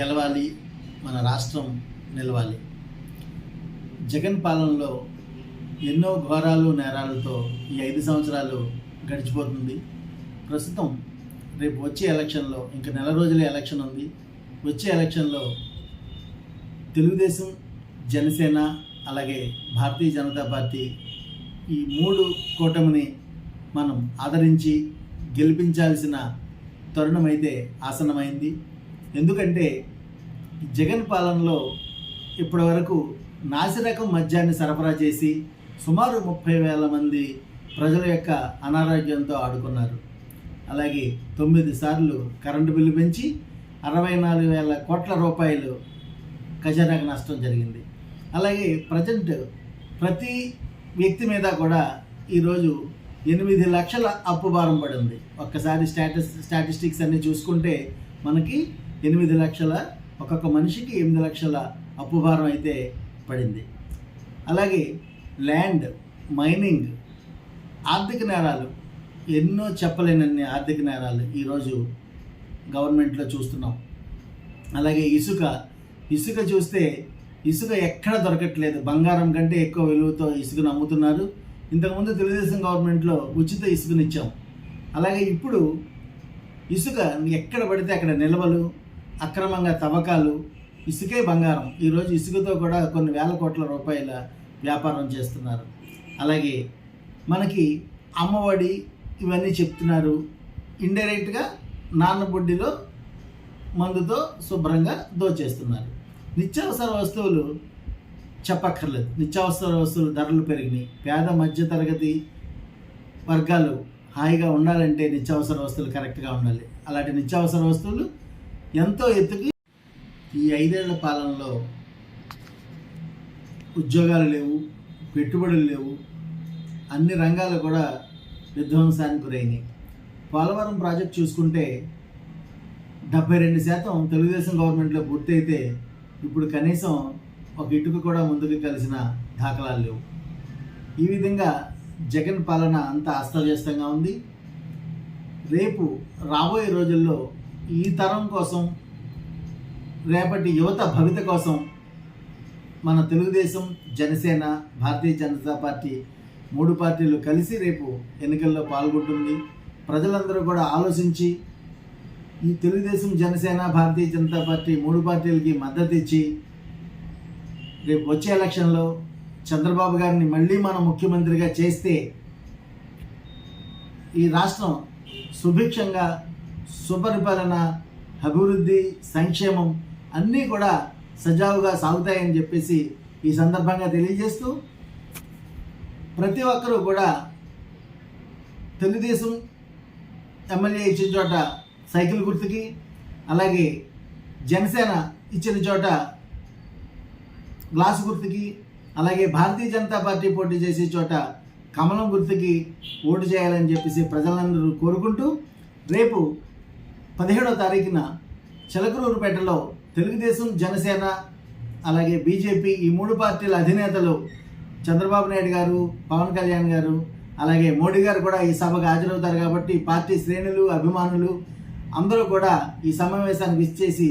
గెలవాలి మన రాష్ట్రం నిలవాలి. జగన్ పాలనలో ఎన్నో ఘోరాలు నేరాలతో ఈ ఐదు సంవత్సరాలు గడిచిపోతుంది. ప్రస్తుతం రేపు వచ్చే ఎలక్షన్లో ఇంకా నెల రోజుల ఎలక్షన్ ఉంది. వచ్చే ఎలక్షన్లో తెలుగుదేశం జనసేన అలాగే భారతీయ జనతా పార్టీ ఈ మూడు కూటమిని మనం ఆదరించి గెలిపించాల్సిన తరుణం అయితే ఎందుకంటే జగన్ పాలనలో ఇప్పటివరకు నాసిరకం మద్యాన్ని సరఫరా చేసి సుమారు ముప్పై వేల మంది ప్రజల యొక్క అనారోగ్యంతో ఆడుకున్నారు. అలాగే తొమ్మిది సార్లు కరెంటు బిల్లు పెంచి అరవై నాలుగు వేల కోట్ల రూపాయలు ఖజానాకు నష్టం జరిగింది. అలాగే ప్రజెంట్ ప్రతి వ్యక్తి మీద కూడా ఈరోజు ఎనిమిది లక్షల అప్పు భారం పడింది. ఒక్కసారి స్టాటస్ స్టాటిస్టిక్స్ అన్ని చూసుకుంటే మనకి ఎనిమిది లక్షల ఒక్కొక్క మనిషికి ఎనిమిది లక్షల అప్పు భారం అయితే పడింది. అలాగే ల్యాండ్ మైనింగ్ ఆర్థిక నేరాలు ఎన్నో చెప్పలేనన్ని ఆర్థిక నేరాలు ఈరోజు గవర్నమెంట్లో చూస్తున్నాం. అలాగే ఇసుక ఇసుక చూస్తే ఇసుక ఎక్కడ దొరకట్లేదు. బంగారం కంటే ఎక్కువ విలువతో ఇసుకను అమ్ముతున్నారు. ఇంతకుముందు తెలుగుదేశం గవర్నమెంట్లో ఉచిత ఇసుకనిచ్చాం అలాగే ఇప్పుడు ఇసుక ఎక్కడ పడితే అక్కడ నిల్వలు అక్రమంగా తవ్వకాలు ఇసుకే బంగారం. ఈరోజు ఇసుకతో కూడా కొన్ని వేల కోట్ల రూపాయల వ్యాపారం చేస్తున్నారు. అలాగే మనకి అమ్మఒడి ఇవన్నీ చెప్తున్నారు. ఇండైరెక్ట్గా నాన్నబుడ్డిలో మందుతో శుభ్రంగా దోచేస్తున్నారు. నిత్యావసర వస్తువులు చెప్పక్కర్లేదు. నిత్యావసర వస్తువులు ధరలు పెరిగినాయి. పేద మధ్యతరగతి వర్గాలు హాయిగా ఉండాలంటే నిత్యావసర వస్తువులు కరెక్ట్గా ఉండాలి. అలాంటి నిత్యావసర వస్తువులు ఎంతో ఎత్తుకి ఈ ఐదేళ్ళ పాలనలో ఉద్యోగాలు లేవు పెట్టుబడులు లేవు అన్ని రంగాలు కూడా విధ్వంసానికి గురైనాయి. పోలవరం ప్రాజెక్ట్ చూసుకుంటే డెబ్బై రెండు శాతం తెలుగుదేశం గవర్నమెంట్లో పూర్తయితే ఇప్పుడు కనీసం ఒక ఇటుక కూడా ముందుకు కలిసిన దాఖలాలు లేవు. ఈ విధంగా జగన్ పాలన అంత అస్తవ్యస్తంగా ఉంది. రేపు రాబోయే రోజుల్లో ఈ తరం కోసం రేపటి యువత భవిత కోసం మన తెలుగుదేశం జనసేన భారతీయ జనతా పార్టీ మూడు పార్టీలు కలిసి రేపు ఎన్నికల్లో పాల్గొంటుంది. ప్రజలందరూ కూడా ఆలోచించి ఈ తెలుగుదేశం జనసేన భారతీయ జనతా పార్టీ మూడు పార్టీలకి మద్దతు ఇచ్చి రేపు వచ్చే ఎలక్షన్లో చంద్రబాబు గారిని మళ్ళీ మనం ముఖ్యమంత్రిగా చేస్తే ఈ రాష్ట్రం సుభిక్షంగా సుపరిపాలన అభివృద్ధి సంక్షేమం అన్నీ కూడా సజావుగా సాగుతాయని చెప్పేసి ఈ సందర్భంగా తెలియజేస్తూ ప్రతి ఒక్కరూ కూడా తెలుగుదేశం ఎమ్మెల్యే ఇచ్చిన చోట సైకిల్ గుర్తుకి అలాగే జనసేన ఇచ్చిన చోట గ్లాస్ గుర్తుకి అలాగే భారతీయ జనతా పార్టీ పోటీ చేసే చోట కమలం గుర్తుకి ఓటు చేయాలని చెప్పేసి ప్రజలందరూ కోరుకుంటూ రేపు పదిహేడో తారీఖున చిలకలూరుపేటలో తెలుగుదేశం జనసేన అలాగే బీజేపీ ఈ మూడు పార్టీల అధినేతలు చంద్రబాబు నాయుడు గారు పవన్ కళ్యాణ్ గారు అలాగే మోడీ గారు కూడా ఈ సభకు హాజరవుతారు కాబట్టి పార్టీ శ్రేణులు అభిమానులు అందరూ కూడా ఈ సమావేశానికి విచ్చేసి